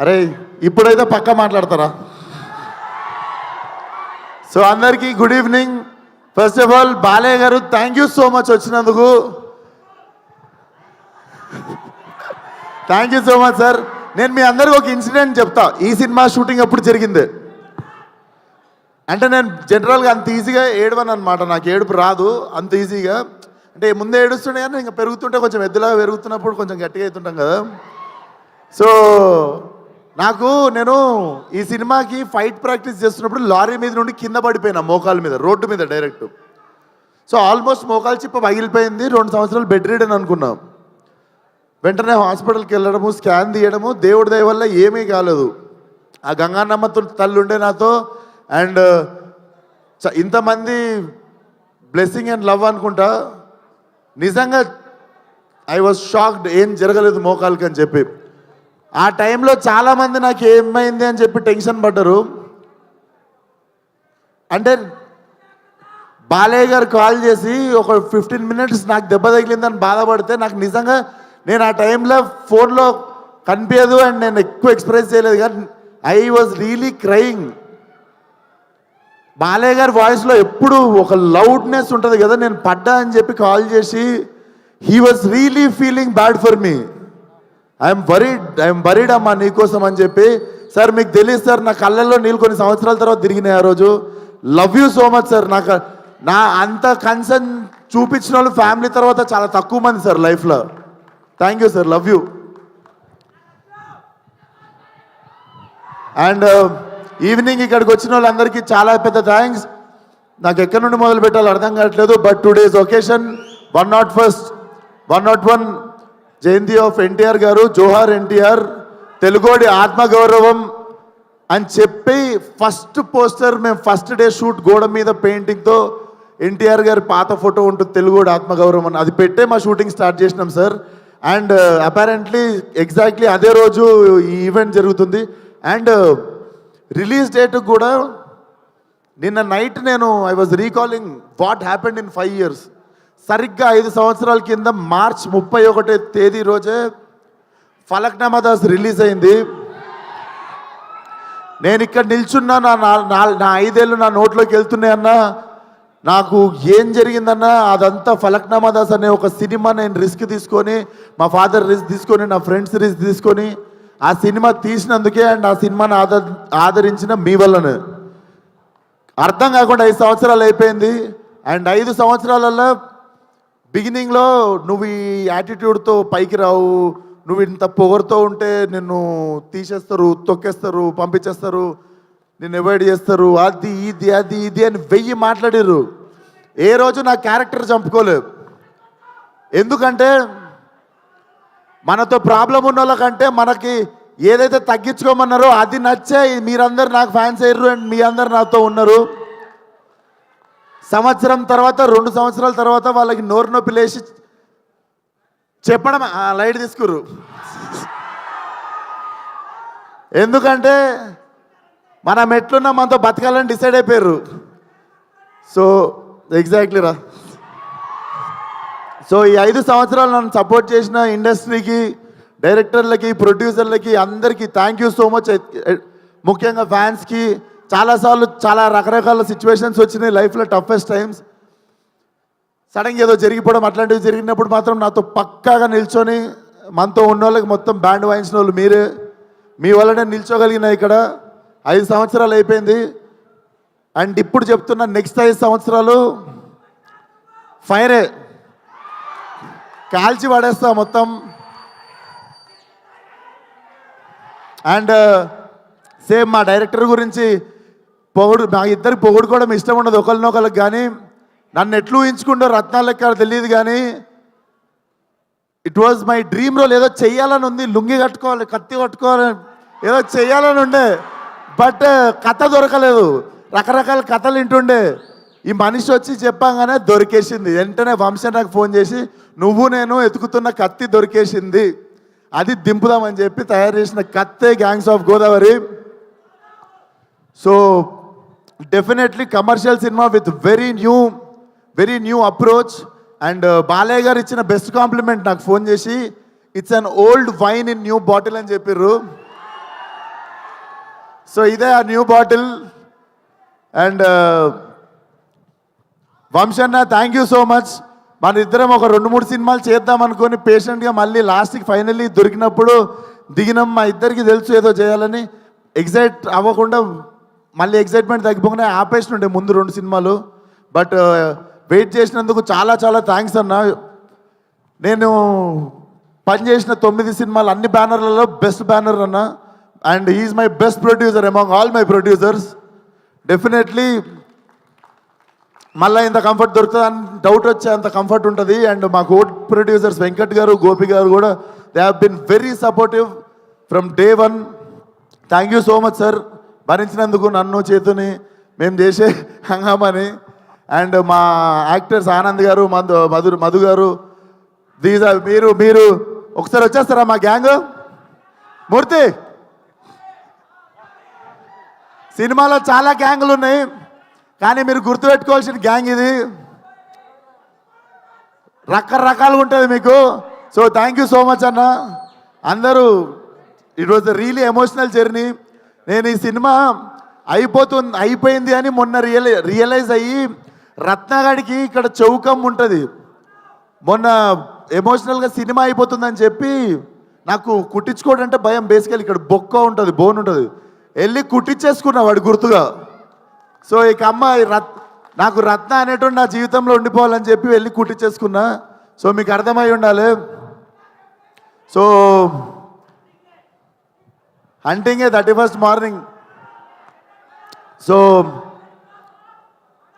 అరే ఇప్పుడైతే పక్క మాట్లాడతారా? సో అందరికీ good evening first of all Balayya garu thank you so much వచ్చినందుకు. Thank you so much sir నేను మీ అందరికి ఒక ఇన్సిడెంట్ చెప్తా. ఈ సినిమా షూటింగ్ అప్పుడు జరిగింది? అంటే నేను జనరల్గా అంత ఈజీగా ఏడవను అనమాట నాకు ఏడుపు రాదు అంత ఈజీగా అంటే ముందే ఏడుస్తుండే కానీ ఇంకా పెరుగుతుంటే కొంచెం ఎద్దులాగా పెరుగుతున్నప్పుడు కొంచెం గట్టిగా అవుతుంటాం కదా. సో నాకు నేను ఈ సినిమాకి ఫైట్ ప్రాక్టీస్ చేస్తున్నప్పుడు లారీ మీద నుండి కింద పడిపోయినా మోకాల మీద రోడ్డు మీద డైరెక్ట్ సో ఆల్మోస్ట్ మోకాలు చిప్ప పగిలిపోయింది రెండు సంవత్సరాలు బెడ్ రీడ్ అని అనుకున్నాం. వెంటనే హాస్పిటల్కి వెళ్ళడము స్కాన్ తీయడము దేవుడి దయ వల్ల ఏమీ కాలేదు. ఆ గంగానమ్మ తల్లుండే నాతో అండ్ ఇంతమంది బ్లెస్సింగ్ అండ్ లవ్ అనుకుంటా నిజంగా ఐ వాజ్ షాక్డ్ ఏం జరగలేదు మోకాలకి అని చెప్పి. ఆ టైంలో చాలామంది నాకు ఏమైంది అని చెప్పి టెన్షన్ పడ్డరు. అంటే బాలయ్య గారు కాల్ చేసి ఒక ఫిఫ్టీన్ మినిట్స్ నాకు దెబ్బ తగిలిందని బాధపడితే నాకు నిజంగా నేను ఆ టైంలో ఫోన్లో కనిపించదు అండ్ నేను ఎక్కువ ఎక్స్ప్రెస్ చేయలేదు కానీ I was really crying. Balayya గారి వాయిస్లో ఎప్పుడు ఒక లౌడ్నెస్ ఉంటుంది కదా నేను పడ్డా అని చెప్పి కాల్ చేసి he was really feeling bad for me I'm worried I'm worried అమ్మా నీకోసం అని చెప్పి. సార్ మీకు తెలియదు సార్ నా కళ్ళల్లో నీళ్ళు కొన్ని సంవత్సరాల తర్వాత తిరిగినాయి ఆ రోజు. Love you so much sir నాకు నా అంత కన్సర్న్ చూపించిన వాళ్ళు ఫ్యామిలీ తర్వాత చాలా తక్కువ మంది సార్ లైఫ్లో thank you sir love you and evening ఇక్కడికి వచ్చిన వాళ్ళందరికీ చాలా పెద్ద థ్యాంక్స్ నాకు ఎక్కడి నుండి మొదలు పెట్టాలో అర్థం కావట్లేదు but today's occasion one not first one not one Jayanti of NTR garu జోహార్ ఎన్టీఆర్ తెలుగోడి ఆత్మగౌరవం అని చెప్పి ఫస్ట్ పోస్టర్ మేము ఫస్ట్ డే షూట్ గోడ మీద పెయింటింగ్తో ఎన్టీఆర్ గారి పాత ఫోటో ఉంటుంది తెలుగోడి ఆత్మగౌరవం అని. అది పెట్టే మా షూటింగ్ స్టార్ట్ చేసినాం సార్ అండ్ అపారెంట్లీ ఎగ్జాక్ట్లీ అదే రోజు ఈ ఈవెంట్ జరుగుతుంది. అండ్ రిలీజ్ డేట్ కూడా నిన్న నైట్ నేను I was recalling what happened in five years సరిగ్గా ఐదు సంవత్సరాల కింద మార్చ్ ముప్పై ఒకటో తేదీ రోజే ఫలక్నామా దాస్ రిలీజ్ అయింది. నేను ఇక్కడ నిల్చున్నా నా నా- నా- నా ఐదేళ్ళు నా నోట్లోకి వెళ్తున్నాయన్నా నాకు ఏం జరిగిందన్నా అదంతా ఫలక్నామా దాస్ అనే ఒక సినిమా నేను రిస్క్ తీసుకొని మా ఫాదర్ రిస్క్ తీసుకొని నా ఫ్రెండ్స్ రిస్క్ తీసుకొని ఆ సినిమా తీసినందుకే అండ్ ఆ సినిమాని ఆదర్ ఆదరించిన మీ వల్లనే. అర్థం కాకుండా ఐదు సంవత్సరాలు అయిపోయింది. అండ్ ఐదు సంవత్సరాలలో బిగినింగ్లో నువ్వు ఈ యాటిట్యూడ్తో పైకి రావు నువ్వు ఇంత పొగరుతో ఉంటే నిన్ను తీసేస్తారు తొక్కేస్తారు పంపించేస్తారు నిన్ను అవాయిడ్ చేస్తారు అది ఇది అది ఇది అని వెయ్యి మాట్లాడారు ఏ రోజు నా క్యారెక్టర్ చంపుకోలేదు. ఎందుకంటే మనతో ప్రాబ్లం ఉన్న వాళ్ళకంటే మనకి ఏదైతే తగ్గించుకోమన్నారో అది నచ్చే మీరందరు నాకు ఫ్యాన్స్ అయ్యారు అండ్ మీ అందరు నాతో ఉన్నారు. సంవత్సరం తర్వాత రెండు సంవత్సరాల తర్వాత వాళ్ళకి నోరు నొప్పి లేచి చెప్పడం ఆ, లైట్ తీసుకురు. ఎందుకంటే మనం ఎట్లున్నా మనతో బతకాలని డిసైడ్ అయిపోయారు. సో ఎగ్జాక్ట్లీ రా సో ఈ ఐదు సంవత్సరాలు నన్ను సపోర్ట్ చేసిన ఇండస్ట్రీకి డైరెక్టర్లకి ప్రొడ్యూసర్లకి అందరికీ థ్యాంక్ యూ సో మచ్ ముఖ్యంగా ఫ్యాన్స్కి చాలాసార్లు చాలా రకరకాల సిచ్యువేషన్స్ వచ్చినాయి. లైఫ్లో టఫెస్ట్ టైమ్స్ సడన్గా ఏదో జరిగిపోవడం అట్లాంటివి జరిగినప్పుడు మాత్రం నాతో పక్కాగా నిల్చొని మనతో ఉన్న వాళ్ళకి మొత్తం బ్యాండ్ వాయించిన వాళ్ళు మీరే. మీ వల్లనే నిల్చోగలిగిన ఇక్కడ. ఐదు సంవత్సరాలు అయిపోయింది. అండ్ ఇప్పుడు చెప్తున్న నెక్స్ట్ ఐదు సంవత్సరాలు ఫైరే కాల్చి పడేస్తా మొత్తం. అండ్ సేమ్ మా డైరెక్టర్ గురించి పొగుడు నా ఇద్దరు పొగడుకోవడం ఇష్టం ఉండదు. ఒకరినొకరికి కానీ నన్ను ఎట్లు ఊహించుకుంటో రత్నాలు లెక్క తెలియదు కానీ it was my dream role ఏదో చెయ్యాలని ఉంది. లుంగి కట్టుకోవాలి కత్తి కట్టుకోవాలి ఏదో చెయ్యాలని ఉండే. బట్ uh, కథ దొరకలేదు. రకరకాల కథలు వింటుండే. ఈ మనిషి వచ్చి చెప్పంగానే దొరికేసింది. వెంటనే వంశం నాకు ఫోన్ చేసి నువ్వు నేను ఎతుకుతున్న కత్తి దొరికేసింది. అది దింపుదామని చెప్పి తయారు చేసిన కత్తే gangs of Godavari so definitely commercial cinema with very new very new approach and Balayya garu ఇచ్చిన బెస్ట్ కాంప్లిమెంట్ నాకు ఫోన్ చేసి it's an old wine in new bottle అని చెప్పిర్రు. సో ఇదే ఆ new bottle and వంశన్న thank you so much మన ఇద్దరం ఒక రెండు మూడు సినిమాలు చేద్దాం అనుకొని పేషెంట్గా మళ్ళీ లాస్ట్కి ఫైనల్లీ దొరికినప్పుడు దిగినాం. మా ఇద్దరికి తెలుసు ఏదో చేయాలని. ఎగ్జైట్ అవ్వకుండా మళ్ళీ ఎగ్జైట్మెంట్ తగ్గిపోకుండా ఆపేసినుండే ముందు రెండు సినిమాలు. బట్ వెయిట్ uh, చేసినందుకు చాలా చాలా థ్యాంక్స్ అన్న. నేను పనిచేసిన తొమ్మిది సినిమాలు అన్ని బ్యానర్లలో బెస్ట్ బ్యానర్ అన్న. And is my best producer among all my producers definitely మళ్ళీ ఇంత కంఫర్ట్ దొరుకుతుంది అని డౌట్ వచ్చే అంత కంఫర్ట్ ఉంటుంది. అండ్ మా కో ప్రొడ్యూసర్స్ వెంకట్ గారు గోపి గారు కూడా they have been very supportive from day one thank you so much sir భరించినందుకు నన్ను చేతుని మేము చేసే హంగామని. అండ్ మా యాక్టర్స్ ఆనంద్ గారు మధు మధు మధు గారు దీస్ మీరు మీరు ఒకసారి వచ్చేస్తారా మా గ్యాంగ్? మూర్తి! సినిమాలో చాలా గ్యాంగులు ఉన్నాయి కానీ మీరు గుర్తుపెట్టుకోవాల్సిన గ్యాంగ్ ఇది. రకరకాలుగా ఉంటుంది మీకు. So thank you so much అన్న. అందరూ it was really emotional journey నేను ఈ సినిమా అయిపోతుంది అయిపోయింది అని మొన్న రియల్ రియలైజ్ అయ్యి రత్నగాడికి ఇక్కడ చౌకం ఉంటుంది. మొన్న ఎమోషనల్గా సినిమా అయిపోతుందని చెప్పి నాకు కుట్టించుకోవడం అంటే భయం. బేసికల్ ఇక్కడ బొక్క ఉంటుంది బోన్ ఉంటుంది. వెళ్ళి కుట్టించేసుకున్నా వాడు గుర్తుగా. సో ఇక అమ్మ రత్ నాకు రత్న అనేటువంటి నా జీవితంలో ఉండిపోవాలని చెప్పి వెళ్ళి కుట్టించేసుకున్నా. సో మీకు అర్థమై ఉండాలి. So hunting A thirty first morning so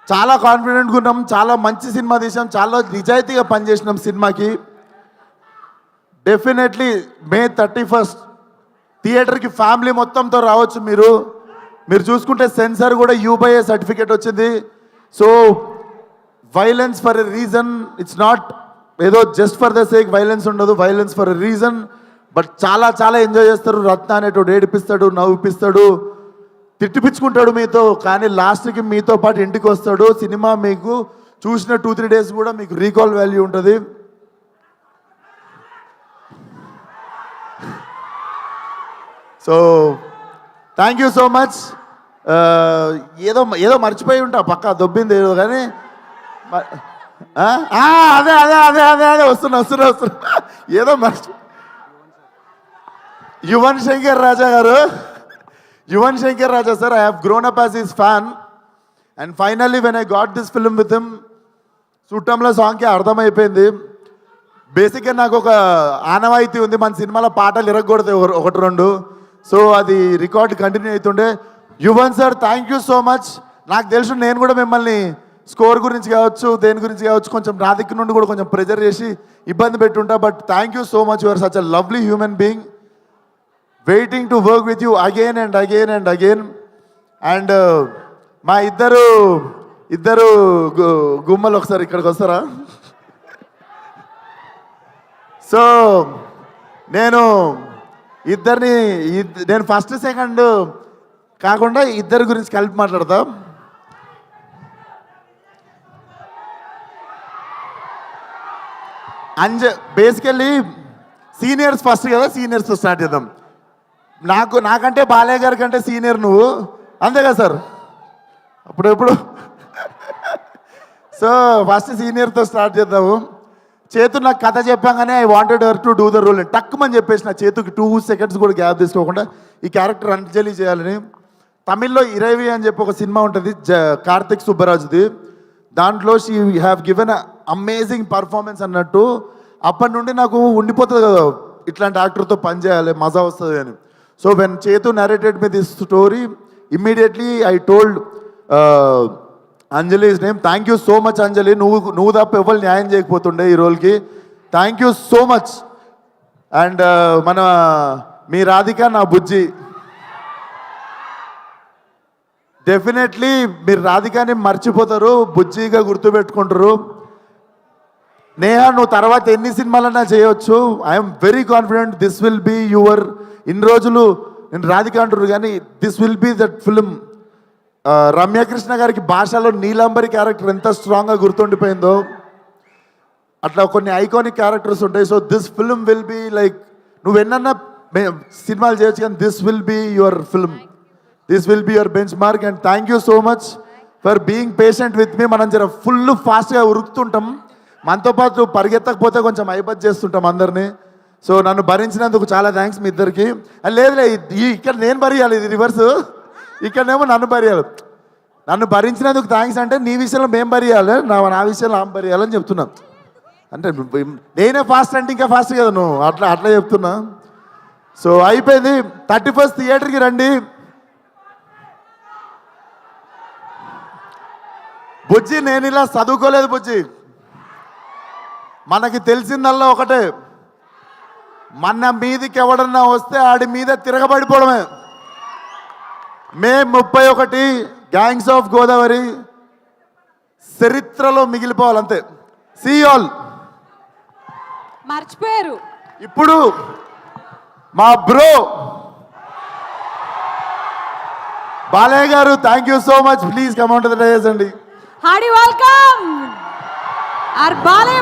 చాలా కాన్ఫిడెంట్గా ఉన్నాం చాలా మంచి సినిమా తీసాం చాలా నిజాయితీగా పనిచేసినాం సినిమాకి. డెఫినెట్లీ మే థర్టీ ఫస్ట్ థియేటర్కి ఫ్యామిలీ మొత్తంతో రావచ్చు మీరు. మీరు చూసుకుంటే సెన్సార్ కూడా యూబైఏ సర్టిఫికేట్ వచ్చింది. So violence for a reason it's not ఏదో just for the sake violence ఉండదు violence for a reason but చాలా చాలా ఎంజాయ్ చేస్తారు. రత్న అనేటోడు ఏడిపిస్తాడు నవ్విపిస్తాడు తిట్టిపించుకుంటాడు మీతో. కానీ లాస్ట్కి మీతో పాటు ఇంటికి వస్తాడు. సినిమా మీకు చూసిన టూ త్రీ డేస్ కూడా మీకు రీకాల్ వాల్యూ ఉంటుంది. So thank you so much ఏదో ఏదో మర్చిపోయి ఉంటా. పక్క దొబ్బింది ఏదో కానీ అదే అదే అదే అదే అదే వస్తున్నా వస్తున్నా వస్తున్నా. ఏదో మర్చి Yuvan Shankar Raja garu. Yuvan Shankar Raja sir I have grown up as his fan and finally when I got this film with him చుట్టంలో సాంగ్కి అర్థమైపోయింది. బేసిక్గా నాకు ఒక ఆనవాయితీ ఉంది. మన సినిమాలో పాటలు ఇరగకూడదు ఒకటి రెండు. సో అది రికార్డ్ కంటిన్యూ అవుతుండే. Yuvan sir thank you so much నాకు తెలుసు నేను కూడా మిమ్మల్ని స్కోర్ గురించి కావచ్చు దేని గురించి కావచ్చు కొంచెం నా దగ్గర నుండి కూడా కొంచెం ప్రెజర్ చేసి ఇబ్బంది పెట్టుంటా. But thank you so much your such a lovely human being waiting to work with you again and again and again and మా ఇద్దరు ఇద్దరు గు- గుమ్మలు ఒకసారి ఇక్కడికి వస్తారా? సో నేను ఇద్దరిని ఇద్- నేను ఫస్ట్ సెకండ్ కాకుండా ఇద్దరి గురించి కలిపి మాట్లాడతా. అంజ బేసికల్లీ సీనియర్స్ ఫస్ట్ కదా? సీనియర్స్తో స్టార్ట్ చేద్దాం. నాకు నాకంటే బాలయ్య గారి కంటే సీనియర్ నువ్వు. అంతే కదా సార్? అప్పుడెప్పుడు సో ఫస్ట్ సీనియర్తో స్టార్ట్ చేద్దాము. చేతు నాకు కథ చెప్పాగానే I wanted her to do the role టక్కుమని చెప్పేసి నా చేతుకి టూ సెకండ్స్ కూడా గ్యాప్ తీసుకోకుండా ఈ క్యారెక్టర్ అంజలి చేయాలని. తమిళ్ళో ఇరవి అని చెప్పి ఒక సినిమా ఉంటుంది జ కార్తిక్ సుబ్బరాజుది. దాంట్లో she have given amazing performance అన్నట్టు. అప్పటి నుండి నాకు ఉండిపోతుంది కదా ఇట్లాంటి యాక్టర్తో పనిచేయాలి మజా వస్తుంది అని. So when Chethu narrated me this story immediately I told Anjali name thank you so much Anjali నువ్వు నువ్వు తప్ప ఎవరు న్యాయం చేయకపోతుండే ఈ రోల్కి. Thank you so much and మన మీ రాధిక నా బుజ్జి. డెఫినెట్లీ మీరు రాధికాని మర్చిపోతారు బుజ్జిగా గుర్తుపెట్టుకుంటారు. నేహా నువ్వు తర్వాత ఎన్ని సినిమాలన్నా చేయొచ్చు. I'm very confident this will be your ఇన్ని రోజులు నేను రాధిక అంటున్నారు కానీ this will be that film Ramyakrishna గారికి భాషలో నీలాంబరి క్యారెక్టర్ ఎంత స్ట్రాంగ్గా గుర్తుండిపోయిందో. అట్లా కొన్ని ఐకానిక్ క్యారెక్టర్స్ ఉంటాయి. So this film will be like నువ్వు ఎన్నన్నా సినిమాలు చేయొచ్చు కానీ this will be your film this will be your benchmark and thank you so much for being patient with me మనం జర ఫుల్ ఫాస్ట్గా ఉరుకుతుంటాం. మనతో పాటు పరిగెత్తకపోతే కొంచెం ఐబత్ చేస్తుంటాం అందరినీ. సో నన్ను భరించినందుకు చాలా థ్యాంక్స్ మీ ఇద్దరికి. లేదులే ఇక్కడ నేను భరియాలి ఇది రివర్స్ ఇక్కడనేమో నన్ను భరియాలి. నన్ను భరించినందుకు థ్యాంక్స్ అంటే నీ విషయంలో మేము భరియాలి నా నా విషయంలో ఆమె భరియాలని చెప్తున్నా. అంటే నేనే ఫాస్ట్ అంటే ఇంకా ఫాస్ట్ కదా నువ్వు? అట్లా అట్లా చెప్తున్నా. సో అయిపోయింది. థర్టీ ఫస్ట్ థియేటర్కి రండి. బుజ్జి నేను ఇలా చదువుకోలేదు బుజ్జి. మనకి తెలిసిందల్లా ఒకటే. మన మీదికి ఎవడన్నా వస్తే ఆడి మీద తిరగబడిపోవడమే. మే ముప్పై ఒకటి గ్యాంగ్స్ ఆఫ్ గోదావరి చరిత్రలో మిగిలిపోవాలి అంతే. సీ ఆల్ మర్చిపోయారు. ఇప్పుడు మా bro Balayya garu thank you so much please కమౌంట్ అండి. Hearty welcome are Balayya